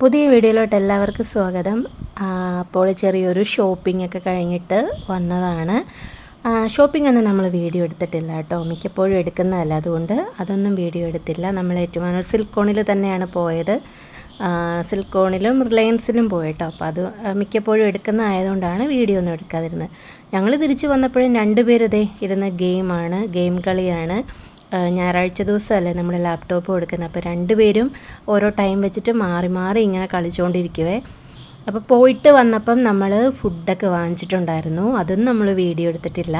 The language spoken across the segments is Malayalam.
പുതിയ വീഡിയോയിലോട്ട് എല്ലാവർക്കും സ്വാഗതം. അപ്പോൾ ചെറിയൊരു ഷോപ്പിംഗ് ഒക്കെ കഴിഞ്ഞിട്ട് വന്നതാണ്. ഷോപ്പിംഗ് ഒന്നും നമ്മൾ വീഡിയോ എടുത്തിട്ടില്ല കേട്ടോ. മിക്കപ്പോഴും എടുക്കുന്നതല്ല. അതുകൊണ്ട് അതൊന്നും വീഡിയോ എടുത്തില്ല. നമ്മൾ ഏറ്റുമാനൂർ സിൽക്കോണിൽ തന്നെയാണ് പോയത്. സിൽക്കോണിലും റിലയൻസിലും പോയിട്ടോ. അപ്പോൾ അത് മിക്കപ്പോഴും എടുക്കുന്ന ആയതുകൊണ്ടാണ് വീഡിയോ ഒന്നും എടുക്കാതിരുന്നത്. ഞങ്ങൾ തിരിച്ച് വന്നപ്പോഴും രണ്ടുപേരതേ ഇരുന്ന ഗെയിമാണ് ഗെയിം കളിയാണ്. ഞായറാഴ്ച ദിവസമല്ലേ നമ്മൾ ലാപ്ടോപ്പ് കൊടുക്കുന്നത്. അപ്പോൾ രണ്ടുപേരും ഓരോ ടൈം വെച്ചിട്ട് മാറി മാറി ഇങ്ങനെ കളിച്ചുകൊണ്ടിരിക്കുവേ അപ്പോൾ പോയിട്ട് വന്നപ്പം നമ്മൾ ഫുഡൊക്കെ വാങ്ങിച്ചിട്ടുണ്ടായിരുന്നു. അതൊന്നും നമ്മൾ വീഡിയോ എടുത്തിട്ടില്ല.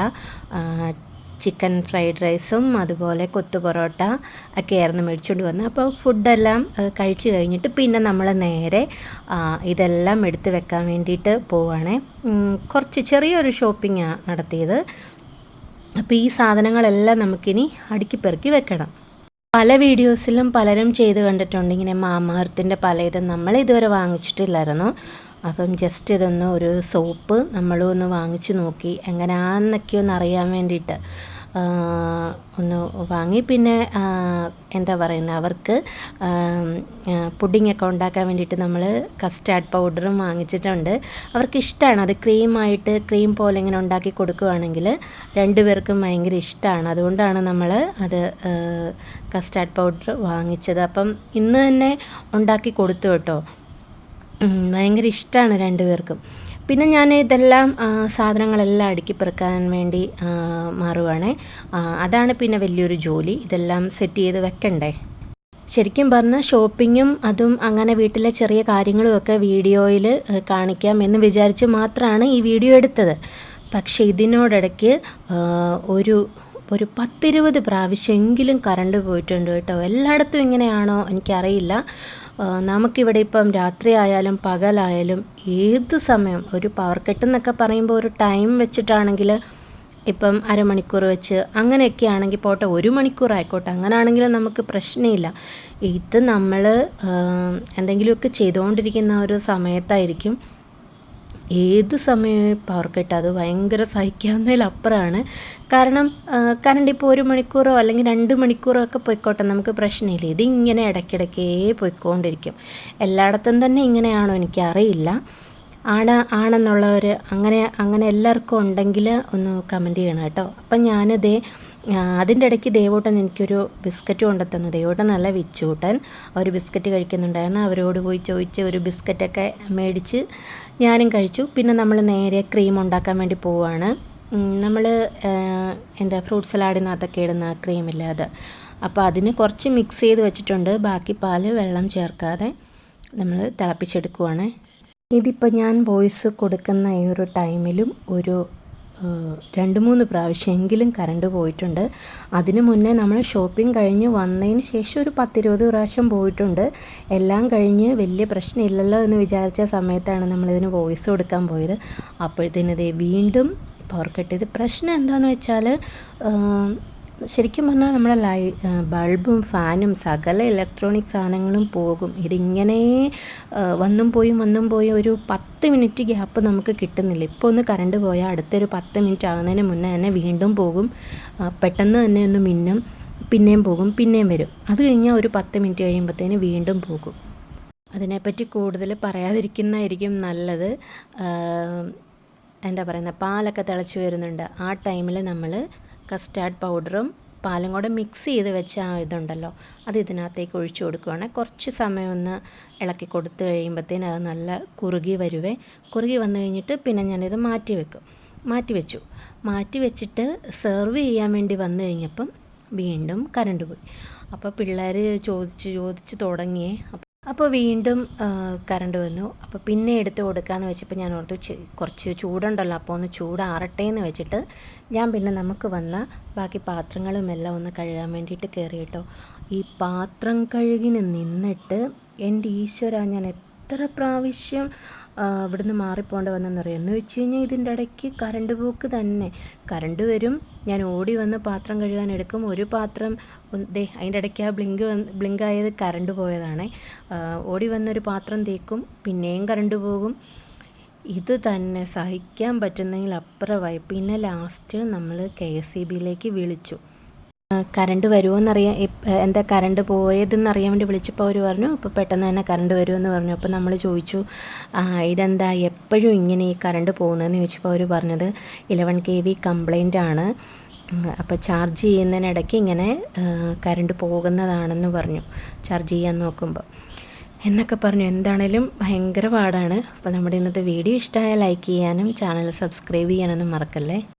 ചിക്കൻ ഫ്രൈഡ് റൈസും അതുപോലെ കൊത്തു പൊറോട്ട ഒക്കെ ആയിരുന്നു മേടിച്ചുകൊണ്ട് വന്നത്. അപ്പോൾ ഫുഡെല്ലാം കഴിച്ച് കഴിഞ്ഞിട്ട് പിന്നെ നമ്മൾ നേരെ ഇതെല്ലാം എടുത്ത് വെക്കാൻ വേണ്ടിയിട്ട് പോവുകയാണേ കുറച്ച് ചെറിയൊരു ഷോപ്പിങ്ങാണ് നടത്തിയത്. അപ്പോൾ ഈ സാധനങ്ങളെല്ലാം നമുക്കിനി അടുക്കി പെറുക്കി വെക്കണം. പല വീഡിയോസിലും പലരും ചെയ്ത് കണ്ടിട്ടുണ്ട്. ഇങ്ങനെ മാമാർത്തിന്റെ പല ഇതും നമ്മൾ ഇതുവരെ വാങ്ങിച്ചിട്ടില്ലായിരുന്നു. അപ്പം ജസ്റ്റ് ഇതൊന്ന് ഒരു സോപ്പ് നമ്മളും ഒന്ന് വാങ്ങിച്ചു നോക്കി എങ്ങനെയാണെന്നൊക്കെ ഒന്ന് അറിയാൻ വേണ്ടിയിട്ട്. ഒന്ന് വാങ്ങി. പിന്നെ എന്താ പറയുന്നത് അവർക്ക് പുഡിങ്ങൊക്കെ ഉണ്ടാക്കാൻ വേണ്ടിയിട്ട് നമ്മൾ കസ്റ്റാർഡ് പൗഡറും വാങ്ങിച്ചിട്ടുണ്ട്. അവർക്ക് ഇഷ്ടമാണ് അത് ക്രീമായിട്ട് ക്രീം പോലെ ഇങ്ങനെ ഉണ്ടാക്കി കൊടുക്കുകയാണെങ്കിൽ രണ്ടുപേർക്കും ഭയങ്കര ഇഷ്ടമാണ് അതുകൊണ്ടാണ് നമ്മൾ അത് കസ്റ്റാർഡ് പൗഡർ വാങ്ങിച്ചത്. അപ്പം ഇന്ന് തന്നെ ഉണ്ടാക്കി കൊടുത്തു കേട്ടോ. ഭയങ്കര ഇഷ്ടമാണ് രണ്ടുപേർക്കും പിന്നെ ഞാൻ ഇതെല്ലാം സാധനങ്ങളെല്ലാം അടുക്കി പെറുക്കാൻ വേണ്ടി മാറുവാണേ. അതാണ് പിന്നെ വലിയൊരു ജോലി. ഇതെല്ലാം സെറ്റ് ചെയ്ത് വെക്കണ്ടേ? ശരിക്കും പറഞ്ഞാൽ ഷോപ്പിങ്ങും അതും അങ്ങനെ വീട്ടിലെ ചെറിയ കാര്യങ്ങളുമൊക്കെ വീഡിയോയിൽ കാണിക്കാം എന്ന് വിചാരിച്ച് മാത്രമാണ് ഈ വീഡിയോ എടുത്തത്. പക്ഷേ ഇതിനോടിടയ്ക്ക് ഒരു ഒരു പത്തിരുപത് പ്രാവശ്യമെങ്കിലും കറണ്ട് പോയിട്ടുണ്ട് കേട്ടോ? എല്ലായിടത്തും ഇങ്ങനെയാണോ എനിക്കറിയില്ല. നമുക്കിവിടെ ഇപ്പം രാത്രിയായാലും പകലായാലും ഏത് സമയം ഒരു പവർ കട്ട് എന്നൊക്കെ പറയുമ്പോൾ ഒരു ടൈം വെച്ചിട്ടാണെങ്കിൽ ഇപ്പം അരമണിക്കൂർ വെച്ച് അങ്ങനെയൊക്കെ ആണെങ്കിൽ പോട്ടെ ഒരു മണിക്കൂർ ആയിക്കോട്ടെ അങ്ങനെ ആണെങ്കിലും നമുക്ക് പ്രശ്നമില്ല. ഇത് നമ്മൾ എന്തെങ്കിലുമൊക്കെ ചെയ്തുകൊണ്ടിരിക്കുന്ന ഒരു സമയത്തായിരിക്കും ഏത് സമയം പവർ കട്ട് അത് ഭയങ്കര സഹിക്കാവുന്നതിലപ്പുറമാണ് കാരണം കറണ്ട് ഇപ്പോൾ ഒരു മണിക്കൂറോ അല്ലെങ്കിൽ രണ്ട് മണിക്കൂറോ ഒക്കെ പോയിക്കോട്ടെ നമുക്ക് പ്രശ്നമില്ല. ഇതിങ്ങനെ ഇടയ്ക്കിടയ്ക്കേ പോയിക്കൊണ്ടിരിക്കും. എല്ലായിടത്തും തന്നെ ഇങ്ങനെയാണോ എനിക്കറിയില്ല. ആണ് ആണെന്നുള്ളവർ അങ്ങനെ അങ്ങനെ എല്ലാവർക്കും ഉണ്ടെങ്കിൽ ഒന്ന് കമന്റ് ചെയ്യണം കേട്ടോ. അപ്പം ഞാനിതേ അതിന്റെ ഇടയ്ക്ക് ദേവോട്ടൻ എനിക്കൊരു ബിസ്ക്കറ്റ് കൊണ്ടുത്തന്നു. ദേവോട്ടൻ നല്ല വിച്ചൂട്ടൻ. അവർ ബിസ്ക്കറ്റ് കഴിക്കുന്നുണ്ടായിരുന്നു. അവരോട് പോയി ചോദിച്ച് ഒരു ബിസ്ക്കറ്റൊക്കെ മേടിച്ച് ഞാനും കഴിച്ചു. പിന്നെ നമ്മൾ നേരെ ക്രീം ഉണ്ടാക്കാൻ വേണ്ടി പോവുകയാണ് നമ്മൾ എന്താ ഫ്രൂട്ട് സലാഡിനകത്തൊക്കെ ഇടുന്ന ക്രീമില്ലേ അപ്പോൾ അതിന് കുറച്ച് മിക്സ് ചെയ്ത് വെച്ചിട്ടുണ്ട്. ബാക്കി പാൽ വെള്ളം ചേർക്കാതെ നമ്മൾ തിളപ്പിച്ചെടുക്കുവാണ്. ഇതിപ്പോൾ ഞാൻ വോയിസ് കൊടുക്കുന്ന ഈ ഒരു ടൈമിലും ഒരു രണ്ട് മൂന്ന് പ്രാവശ്യമെങ്കിലും കറണ്ട് പോയിട്ടുണ്ട്. അതിനു മുന്നേ നമ്മൾ ഷോപ്പിംഗ് കഴിഞ്ഞ് വന്നതിന് ശേഷം ഒരു പത്തിരുപത് പ്രാവശ്യം പോയിട്ടുണ്ട്. എല്ലാം കഴിഞ്ഞ് വലിയ പ്രശ്നമില്ലല്ലോ എന്ന് വിചാരിച്ച സമയത്താണ് നമ്മളിതിന് വോയിസ് കൊടുക്കാൻ പോയത്. അപ്പോഴത്തേനത് വീണ്ടും പവർ കട്ട് ചെയ്ത് പ്രശ്നം എന്താണെന്ന് വെച്ചാൽ ശരിക്കും പറഞ്ഞാൽ നമ്മുടെ ലൈ ബൾബും ഫാനും സകല ഇലക്ട്രോണിക് സാധനങ്ങളും പോകും. ഇതിങ്ങനെ വന്നും പോയും വന്നും പോയും ഒരു പത്ത് മിനിറ്റ് ഗ്യാപ്പ് നമുക്ക് കിട്ടുന്നില്ല. ഇപ്പോൾ ഒന്ന് കറണ്ട് പോയാൽ അടുത്തൊരു പത്ത് മിനിറ്റ് ആകുന്നതിന് മുന്നേ തന്നെ വീണ്ടും പോകും. പെട്ടെന്ന് തന്നെ ഒന്ന് മിന്നും പിന്നെയും പോകും പിന്നെയും വരും. അത് കഴിഞ്ഞാൽ ഒരു പത്ത് മിനിറ്റ് കഴിയുമ്പോഴത്തേന് വീണ്ടും പോകും. അതിനെപ്പറ്റി കൂടുതൽ പറയാതിരിക്കുന്നതായിരിക്കും നല്ലത്. എന്താ പറയുന്നത് പാലൊക്കെ തിളച്ച് വരുന്നുണ്ട്. ആ ടൈമിൽ നമ്മൾ കസ്റ്റാർഡ് പൗഡറും പാലും കൂടെ മിക്സ് ചെയ്ത് വെച്ച ആ ഇതുണ്ടല്ലോ അത് ഇതിനകത്തേക്ക് ഒഴിച്ചു കൊടുക്കുകയാണ് കുറച്ച് സമയം ഒന്ന് ഇളക്കി കൊടുത്തു കഴിയുമ്പോഴത്തേന് അത് നല്ല കുറുകി വരുവേ. കുറുകി വന്നു കഴിഞ്ഞിട്ട് പിന്നെ ഞാനിത് മാറ്റി വെക്കും. മാറ്റി വെച്ചു. മാറ്റി വെച്ചിട്ട് സെർവ് ചെയ്യാൻ വേണ്ടി വന്നു കഴിഞ്ഞപ്പം വീണ്ടും കരണ്ട് പോയി. അപ്പോൾ പിള്ളേർ ചോദിച്ച് ചോദിച്ച് തുടങ്ങിയേ. അപ്പോൾ വീണ്ടും കറണ്ട് വന്നു. അപ്പോൾ പിന്നെ എടുത്ത് കൊടുക്കാമെന്ന് വെച്ചപ്പോൾ ഞാൻ ഓർത്തു കുറച്ച് ചൂടുണ്ടല്ലോ അപ്പോൾ ഒന്ന് ചൂടാറട്ടെ എന്ന് വെച്ചിട്ട് ഞാൻ പിന്നെ നമുക്ക് വന്ന ബാക്കി പാത്രങ്ങളും എല്ലാം ഒന്ന് കഴുകാൻ വേണ്ടിയിട്ട് കയറി കേട്ടോ. ഈ പാത്രം കഴുകിന് നിന്നിട്ട് എന്റെ ഈശ്വര ഞാൻ എത്ര പ്രാവശ്യം ഇവിടുന്ന് മാറിപ്പോണ്ട് വന്നെന്നറിയാം എന്ന് വെച്ച് കഴിഞ്ഞാൽ ഇതിന്റെ ഇടയ്ക്ക് കറണ്ട് പോക്ക് തന്നെ. കറണ്ട് വരും ഞാൻ ഓടി വന്ന് പാത്രം കഴുകാൻ എടുക്കും. ഒരു പാത്രം ദേ അതിന്റെ ഇടയ്ക്ക് ആ ബ്ലിങ്ക് വന്ന് ബ്ലിങ്ക് ആയത് കറണ്ട് പോയതാണ്. ഓടി വന്നൊരു പാത്രം തേക്കും പിന്നെയും കറണ്ട് പോകും. ഇത് തന്നെ സഹിക്കാൻ പറ്റുന്നതിൽ അപ്പുറമായി പിന്നെ ലാസ്റ്റ് നമ്മൾ കെ എസ് ഇ ബിയിലേക്ക് വിളിച്ചു. കറണ്ട് വരുമോയെന്നറിയാൻ എന്താ കറണ്ട് പോയതെന്ന് അറിയാൻ വേണ്ടി വിളിച്ചപ്പോൾ അവർ പറഞ്ഞു ഇപ്പോൾ പെട്ടെന്ന് തന്നെ കറണ്ട് വരുമെന്ന് പറഞ്ഞു. അപ്പോൾ നമ്മൾ ചോദിച്ചു "ആ, ഇതെന്താ? എപ്പോഴും ഇങ്ങനെ ഈ കറണ്ട് പോകുന്നതെന്ന് ചോദിച്ചപ്പോൾ അവർ പറഞ്ഞത് ഇലവൻ കെ വി കംപ്ലൈന്റ് ആണ്. അപ്പോൾ ചാർജ് ചെയ്യുന്നതിനിടയ്ക്ക് ഇങ്ങനെ കറണ്ട് പോകുന്നതാണെന്ന് പറഞ്ഞു. ചാർജ് ചെയ്യാൻ നോക്കുമ്പോൾ എന്നൊക്കെ പറഞ്ഞു. എന്താണേലും ഭയങ്കര പാടാണ്. അപ്പോൾ നമ്മുടെ ഇന്നത്തെ വീഡിയോ ഇഷ്ടമായ ലൈക്ക് ചെയ്യാനും ചാനൽ സബ്സ്ക്രൈബ് ചെയ്യാനൊന്നും മറക്കല്ലേ?